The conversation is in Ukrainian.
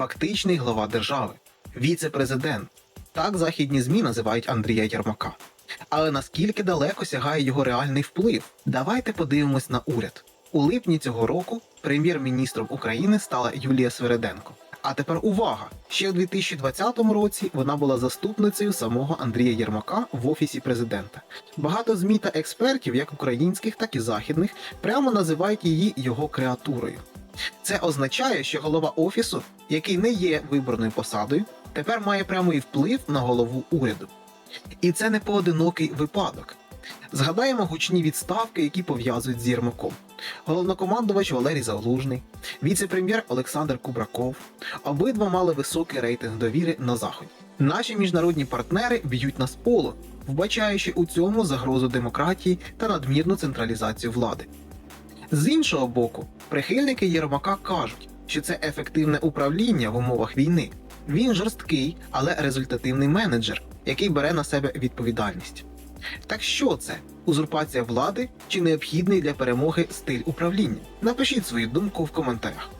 фактичний глава держави, віце-президент. Так західні ЗМІ називають Андрія Єрмака. Але наскільки далеко сягає його реальний вплив? Давайте подивимось на уряд. У липні цього року прем'єр-міністром України стала Юлія Свереденко. А тепер увага! Ще у 2020 році вона була заступницею самого Андрія Єрмака в офісі президента. Багато змі та експертів, як українських, так і західних, прямо називають її його креатурою. Це означає, що голова офісу, який не є виборною посадою, тепер має прямий вплив на голову уряду. І це не поодинокий випадок. Згадаємо гучні відставки, які пов'язують з Єрмаком. Головнокомандувач Валерій Залужний, віце-прем'єр Олександр Кубраков. Обидва мали високий рейтинг довіри на заході. Наші міжнародні партнери б'ють на споло, вбачаючи у цьому загрозу демократії та надмірну централізацію влади. З іншого боку, прихильники Єрмака кажуть, що це ефективне управління в умовах війни. Він жорсткий, але результативний менеджер, який бере на себе відповідальність. Так що це? Узурпація влади чи необхідний для перемоги стиль управління? Напишіть свою думку в коментарях.